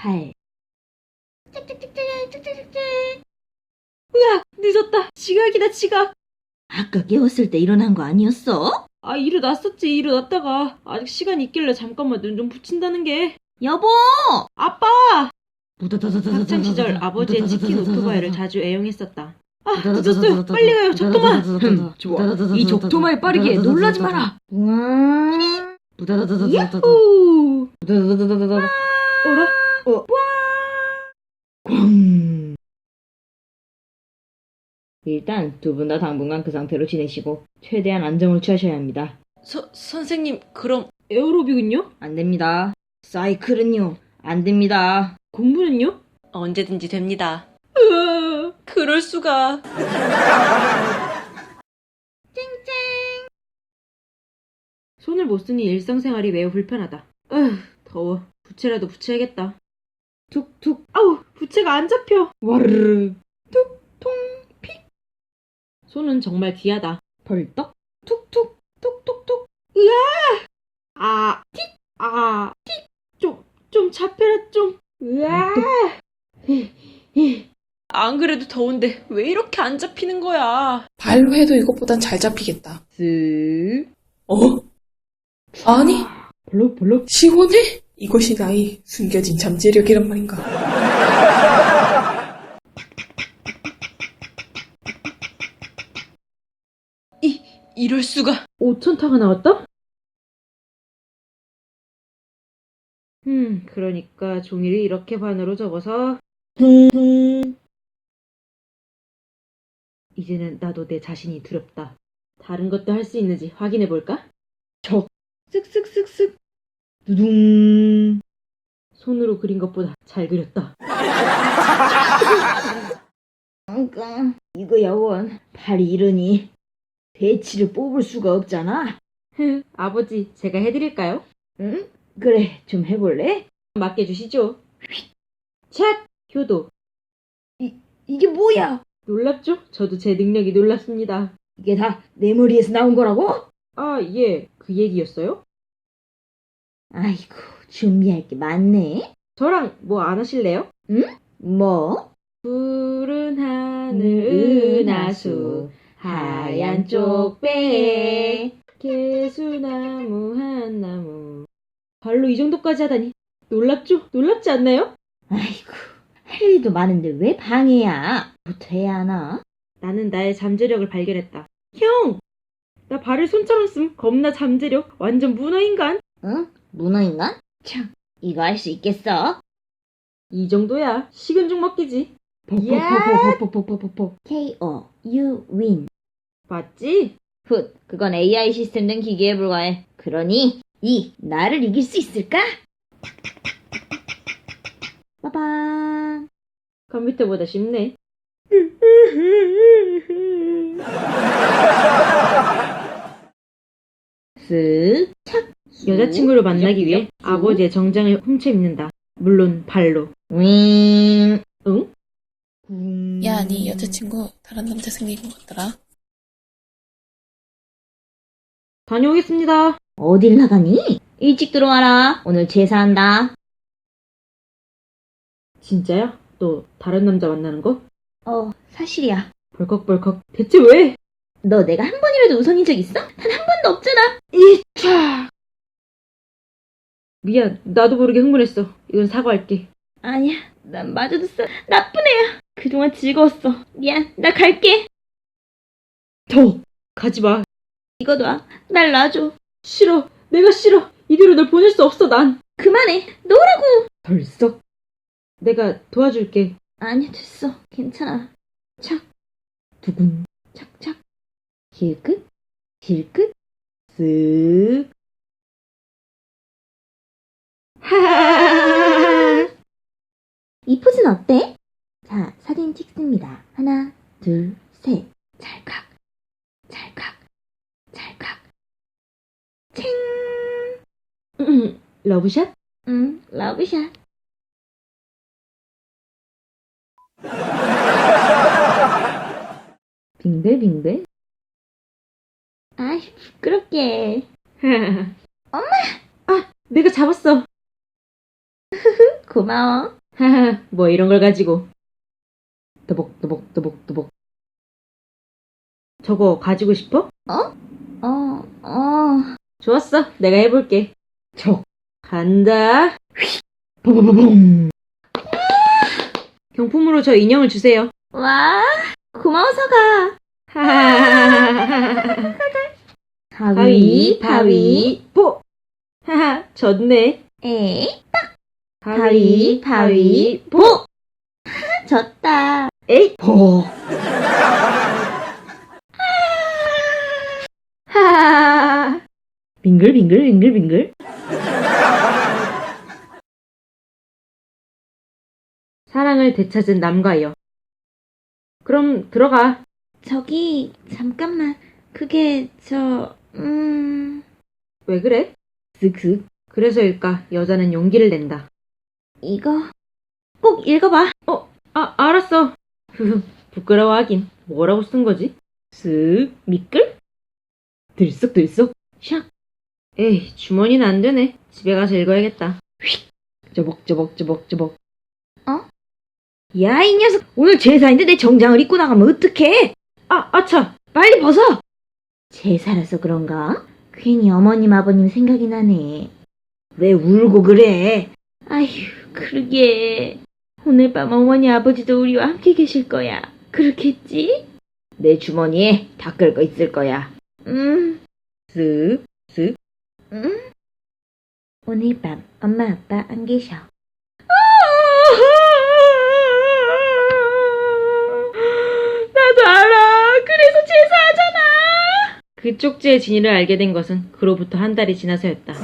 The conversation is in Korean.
8. 으악! 늦었다. 지각이다, 지각. 아까 깨웠을 때 일어난 거 아니었어? 아, 일어났었지, 일어났다가. 아직 시간 있길래 잠깐만 눈 좀 붙인다는 게. 여보! 아빠! 학창 시절 아버지의 치킨 오토바이를 자주 애용했었다. 아, 늦었어요. 빨리 가요, 적도마! 흠, 좋아. 이 적토마에 빠르게 놀라지 마라. 우와. 야호! 어라? 꽝. 일단 두 분 다 당분간 그 상태로 지내시고 최대한 안정을 취하셔야 합니다. 서, 선생님, 그럼 에어로빅은요? 안 됩니다. 사이클은요. 안 됩니다. 공부는요? 언제든지 됩니다. 으아, 그럴 수가. 손을 못 쓰니 일상생활이 매우 불편하다. 아휴, 더워. 부채라도 붙여야겠다. 툭툭. 아우, 부채가 안 잡혀. 와르르. 툭통 픽. 손은 정말 귀하다. 벌떡. 툭툭 툭툭툭. 으아! 아, 틱. 아, 틱. 좀, 좀 잡혀라 좀. 으아! 안 그래도 더운데 왜 이렇게 안 잡히는 거야? 발로 해도 이것보단 잘 잡히겠다. 쓱. 어? 아니, 벌럭. 시원해? 이것이 나의 숨겨진 잠재력이란 말인가. 이, 이럴 수가. 5천타가 나왔다? 음, 그러니까 종이를 이렇게 반으로 접어서 이제는 나도 내 자신이 두렵다. 다른 것도 할 수 있는지 확인해 볼까? 적 쓱쓱쓱쓱 두둥. 손으로 그린 것보다 잘 그렸다. 깡깡. 이거 여원. 팔이 이러니 대치를 뽑을 수가 없잖아. 흐, 아버지, 제가 해드릴까요? 응? 그래, 좀 해볼래? 맡겨주시죠. 샷! 효도. 이게 뭐야? 놀랍죠? 저도 제 능력이 놀랍습니다. 이게 다 내 머리에서 나온 거라고? 아, 예, 그 얘기였어요? 아이고, 준비할 게 많네. 저랑 뭐 안 하실래요? 뭐? 푸른 하늘 은하수 하얀 쪽배에 개수나무 한 나무 발로 이 정도까지 하다니 놀랍죠? 놀랍지 않나요? 아이고, 할 일도 많은데 왜 방해야? 부터 해야 하나? 나는 나의 잠재력을 발견했다. 형! 나 발을 손처럼 씀 겁나 잠재력 완전 문어인간 응? 문어인간? 참, 이거 할 수 있겠어? 이 정도야 식은 죽 먹기지 포포포포포포포포포 KO, you win. 맞지? 훗, 그건 AI 시스템 된 기계에 불과해. 그러니, 이, 나를 이길 수 있을까? 빠밤. 컴퓨터보다 쉽네 쓱, 착. 여자친구를 만나기 위해 얍, 얍, 아버지의 정장을 훔쳐 입는다 물론 발로 윙. 응? 궁. 야, 네 여자친구 다른 남자 생긴 것 같더라. 다녀오겠습니다 어딜 나가니? 일찍 들어와라. 오늘 제사한다. 진짜야? 너 다른 남자 만나는 거? 어, 사실이야. 벌컥벌컥 대체 왜? 너 내가 한 번이라도 우선인 적 있어? 단 한 번도 없잖아. 이차 미안 나도 모르게 흥분했어 이건 사과할게 아니야, 난 마저도 써. 나쁜 애야. 그동안 즐거웠어. 미안, 나 갈게. 더 가지 마 이거 놔. 날 놔줘. 싫어 내가 싫어 이대로 널 보낼 수 없어 난 그만해. 놓으라고. 덜썩 내가 도와줄게 아니야, 됐어. 괜찮아. 착. 두근. 착 착. 힐끗. 힐끗. 쓱. 이 포즈는 어때? 자, 사진 찍습니다. 하나, 둘, 셋. 찰칵. 찰칵. 찰칵. 챙. 음, 러브샷? 응, 러브샷. 빙글빙글. 아이, 부끄럽게. 엄마 아 내가 잡았어 고마워. 하하, 뭐 이런 걸 가지고. 또복, 또복, 또복, 또복. 저거 가지고 싶어? 어, 어. 좋았어. 내가 해볼게. 저, 간다. 휙. 보보보봉. 경품으로 저 인형을 주세요. 와, 고마워 서 가. 하하하하하하. 가위, 바위, 보. 하하, 졌네. 에, 가위, 바위, 보. 졌다. 에이, 보. 하하하하. 빙글 빙글, 빙글 빙글. 사랑을 되찾은 남과 여. 그럼 들어가. 저기, 잠깐만. 그게, 저, 음, 왜 그래? 쓱쓱. 그래서일까 여자는 용기를 낸다. 이거, 꼭 읽어봐. 아, 알았어. 부끄러워하긴. 뭐라고 쓴 거지? 쓱, 미끌? 들썩들썩, 샥. 에이, 주머니는 안 되네. 집에 가서 읽어야겠다. 휙, 저벅저벅저벅저벅. 어? 야, 이 녀석. 오늘 제사인데 내 정장을 입고 나가면 어떡해? 아, 아차. 빨리 벗어. 제사라서 그런가? 괜히 어머님, 아버님 생각이 나네. 왜 울고 그래? 아휴, 그러게. 오늘 밤 어머니, 아버지도 우리와 함께 계실 거야. 그렇겠지? 내 주머니에 닦을 거 있을 거야. 음, 쓱, 쓱. 음. 오늘 밤 엄마, 아빠 안 계셔. 나도 알아. 그래서 제사하잖아. 그 쪽지의 진위를 알게 된 것은 그로부터 한 달이 지나서였다.